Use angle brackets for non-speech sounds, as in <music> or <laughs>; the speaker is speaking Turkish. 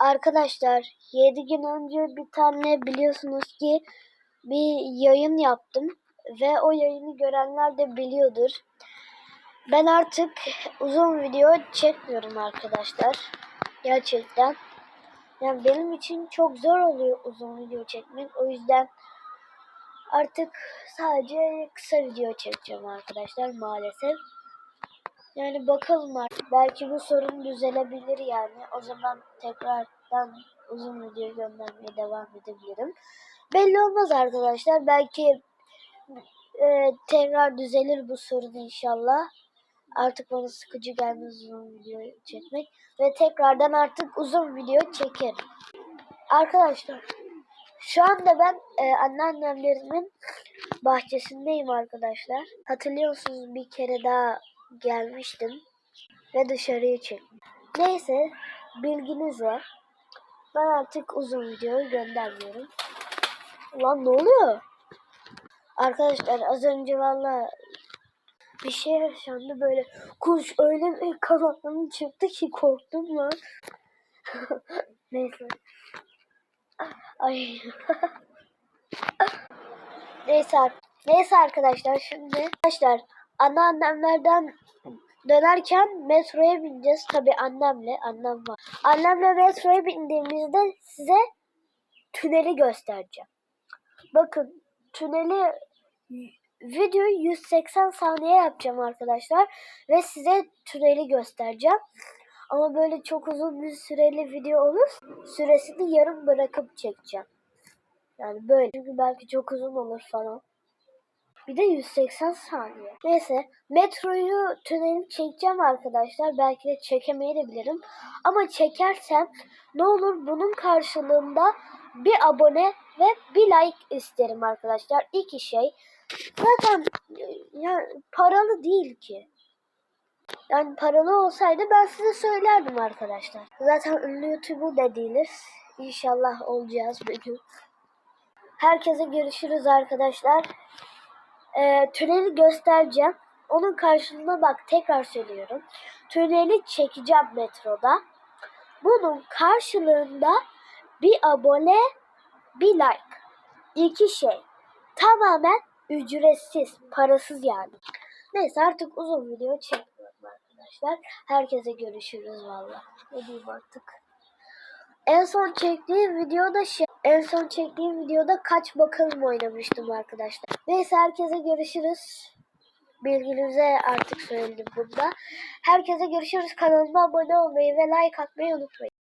Arkadaşlar 7 gün önce bir tane biliyorsunuz ki bir yayın yaptım ve o yayını görenler de biliyordur. Ben artık uzun video çekmiyorum arkadaşlar. Gerçekten. Yani benim için çok zor oluyor uzun video çekmek. O yüzden artık sadece kısa video çekeceğim arkadaşlar maalesef. Yani bakalım artık. Belki bu sorun düzelebilir yani. O zaman tekrardan uzun video göndermeye devam edebilirim. Belli olmaz arkadaşlar. Belki e, tekrar düzelir bu sorun inşallah. Artık bana sıkıcı gelmez uzun video çekmek. Ve tekrardan artık uzun video çekerim. Arkadaşlar şu anda ben e, anneannemlerimin bahçesindeyim arkadaşlar. Hatırlıyorsunuz bir kere daha gelmiştim ve dışarıya çektim. Neyse bilginiz var. Ben artık uzun videoyu göndermiyorum. Ulan ne oluyor? Arkadaşlar az önce valla bir şey yaşandı böyle kuş öyle bir kanatlarım çıktı ki korktum lan. <laughs> Neyse. Ay. <laughs> Neyse, neyse arkadaşlar şimdi arkadaşlar anneannemlerden dönerken metroya bineceğiz. Tabi annemle, annem var. Annemle metroya bindiğimizde size tüneli göstereceğim. Bakın tüneli videoyu 180 saniye yapacağım arkadaşlar ve size tüneli göstereceğim. Ama böyle çok uzun bir süreli video olur. Süresini yarım bırakıp çekeceğim. Yani böyle çünkü belki çok uzun olur falan. Bir de 180 saniye. Neyse metroyu tüneli çekeceğim arkadaşlar. Belki de çekemeyebilirim. Ama çekersem ne olur bunun karşılığında bir abone ve bir like isterim arkadaşlar. İki şey. Zaten ya, paralı değil ki. Yani paralı olsaydı ben size söylerdim arkadaşlar. Zaten ünlü YouTuber da değiliz. İnşallah olacağız bir gün. Herkese görüşürüz arkadaşlar. Ee, tüneli göstereceğim. Onun karşılığında bak tekrar söylüyorum. Tüneli çekeceğim metroda. Bunun karşılığında bir abone, bir like. İki şey. Tamamen ücretsiz, parasız yani. Neyse artık uzun video çekmiyorum arkadaşlar. Herkese görüşürüz valla. Ne diyeyim artık. En son çektiğim videoda şey, en son çektiğim videoda kaç bakalım oynamıştım arkadaşlar. Neyse herkese görüşürüz. Bilginize artık söyledim bunda. Herkese görüşürüz. Kanalıma abone olmayı ve like atmayı unutmayın.